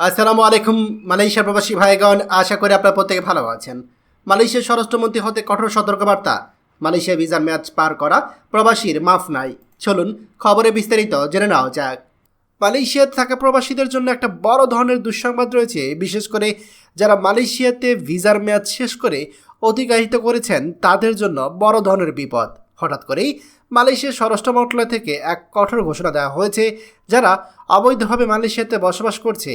আসসালামু আলাইকুম, মালয়েশিয়া প্রবাসী ভাইগণ, আশা করি আপনারা প্রত্যেকে ভালো আছেন। মালয়েশিয়ার স্বরাষ্ট্রমন্ত্রী হতে কঠোর সতর্কবার্তা, মালয়েশিয়া ভিসার ম্যাচ পার করা প্রবাসীর মাফ নাই। চলুন, খবরে বিস্তারিত জেনে নেওয়া যাক। মালয়েশিয়াতে থাকা প্রবাসীদের জন্য একটা বড় ধরনের দুঃসংবাদ রয়েছে। বিশেষ করে যারা মালয়েশিয়াতে ভিসার মেয়াদ শেষ করে অতিবাহিত করেছেন, তাদের জন্য বড় ধরনের বিপদ। হঠাৎ করেই মালয়েশিয়ার স্বরাষ্ট্র মন্ত্রণালয় থেকে এক কঠোর ঘোষণা দেওয়া হয়েছে, যারা অবৈধভাবে মালয়েশিয়াতে বসবাস করছে।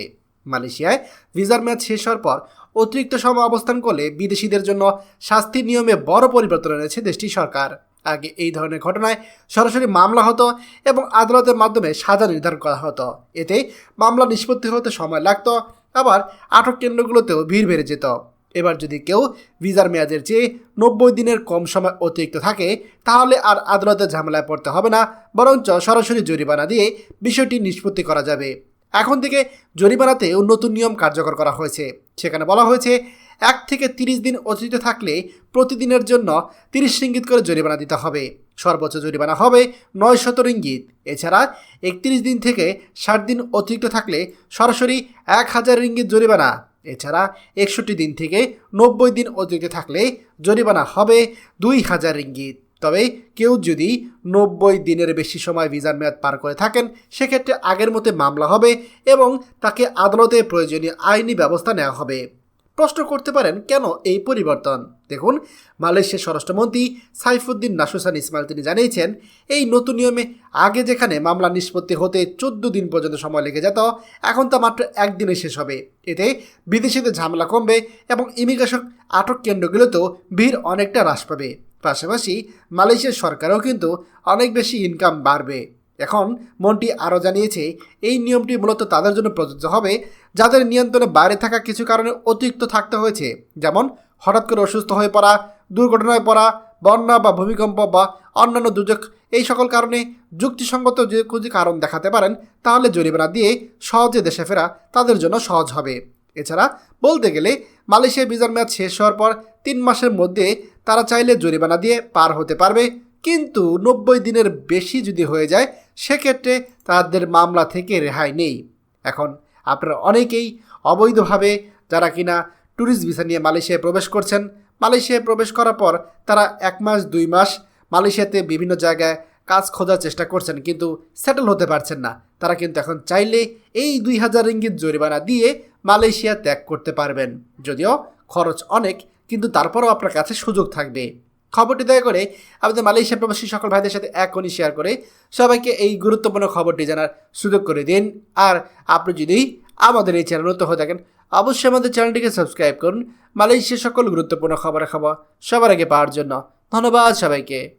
মালয়েশিয়ায় ভিসার মেয়াদ শেষ হওয়ার পর অতিরিক্ত সময় অবস্থান করলে বিদেশিদের জন্য শাস্তির নিয়মে বড় পরিবর্তন এনেছে দেশটির সরকার। আগে এই ধরনের ঘটনায় সরাসরি মামলা হতো এবং আদালতের মাধ্যমে সাজা নির্ধারণ করা হতো। এতে মামলা নিষ্পত্তি হতে সময় লাগত, আবার আটক কেন্দ্রগুলোতেও ভিড় বেড়ে যেত। এবার যদি কেউ ভিসার মেয়াদের চেয়ে নব্বই দিনের কম সময় অতিরিক্ত থাকে, তাহলে আর আদালতের ঝামেলায় পড়তে হবে না, বরঞ্চ সরাসরি জরিমানা দিয়ে বিষয়টি নিষ্পত্তি করা যাবে। এখন থেকে জরিমানাতেও নতুন নিয়ম কার্যকর করা হয়েছে। সেখানে বলা হয়েছে, এক থেকে তিরিশ দিন অতিরিক্ত থাকলে প্রতিদিনের জন্য তিরিশ রিঙ্গিত করে জরিমানা দিতে হবে। সর্বোচ্চ জরিমানা হবে নয় শত রিঙ্গিত। এছাড়া একত্রিশ দিন থেকে ষাট দিন অতিরিক্ত থাকলে সরাসরি এক হাজার রিঙ্গিত জরিমানা। এছাড়া একষট্টি দিন থেকে নব্বই দিন অতিরিক্ত থাকলে জরিমানা হবে দুই হাজার রিঙ্গিত। তবে কেউ যদি নব্বই দিনের বেশি সময় ভিসার মেয়াদ পার করে থাকেন, সেক্ষেত্রে আগের মতো মামলা হবে এবং তাকে আদালতে প্রয়োজনীয় আইনি ব্যবস্থা নেওয়া হবে। প্রশ্ন করতে পারেন, কেন এই পরিবর্তন? দেখুন, মালয়েশিয়ার স্বরাষ্ট্রমন্ত্রী সাইফুদ্দিন নাসুসান ইসমাইল তিনি জানিয়েছেন, এই নতুন নিয়মে আগে যেখানে মামলা নিষ্পত্তি হতে চোদ্দ দিন পর্যন্ত সময় লেগে যেত, এখন তা মাত্র একদিনে শেষ হবে। এতে বিদেশিদের ঝামেলা কমবে এবং ইমিগ্রেশন আটক কেন্দ্রগুলোতেও ভিড় অনেকটা হ্রাস পাবে। পাশাপাশি মালয়েশিয়ার সরকারও কিন্তু অনেক বেশি ইনকাম বাড়বে। এখন মন্টি আরও জানিয়েছে, এই নিয়মটি মূলত তাদের জন্য প্রযোজ্য হবে, যাদের নিয়ন্ত্রণে বাইরে থাকা কিছু কারণে অতিরিক্ত থাকতে হয়েছে। যেমন, হঠাৎ করে অসুস্থ হয়ে পড়া, দুর্ঘটনায় পড়া, বন্যা বা ভূমিকম্প বা অন্যান্য দুর্যোগ, এই সকল কারণে যুক্তিসঙ্গত যে কোনো কারণ দেখাতে পারেন, তাহলে জরিমানা দিয়ে সহজে দেশে ফেরা তাদের জন্য সহজ হবে। এছাড়া বলতে গেলে মালয়েশিয়া ভিসার মেয়াদ শেষ হওয়ার পর তিন মাসের মধ্যে তারা চাইলে জরিমানা দিয়ে পার হতে পারবে, কিন্তু নব্বই দিনের বেশি যদি হয়ে যায়, সেক্ষেত্রে তাদের মামলা থেকে রেহাই নেই। এখন আপনারা অনেকেই অবৈধভাবে যারা কিনা ট্যুরিস্ট ভিসা নিয়ে মালয়েশিয়ায় প্রবেশ করছেন, মালয়েশিয়ায় প্রবেশ করার পর তারা এক মাস, দুই মাস মালয়েশিয়াতে বিভিন্ন জায়গায় কাজ খোঁজার চেষ্টা করছেন, কিন্তু সেটেল হতে পারছেন না। তারা কিন্তু এখন চাইলে এই দুই হাজার রিঙ্গিত জরিমানা দিয়ে মালয়েশিয়া ত্যাগ করতে পারবেন। যদিও খরচ অনেক কিন্তু তারপরও আপনার কাছে সুযোগ থাকবে। খবরটি দয়া করে আমাদের মালয়েশিয়া প্রবাসী সকল ভাইদের সাথে এখনই শেয়ার করে সবাইকে এই গুরুত্বপূর্ণ খবরটি জানার সুযোগ করে দিন। আর আপনি যদি আমাদের এই চ্যানেল নতুন হয়ে থাকেন, অবশ্যই আমাদের চ্যানেলটিকে সাবস্ক্রাইব করুন। মালয়েশিয়ার সকল গুরুত্বপূর্ণ খবর খাবার সবার আগে পাওয়ার জন্য। ধন্যবাদ সবাইকে।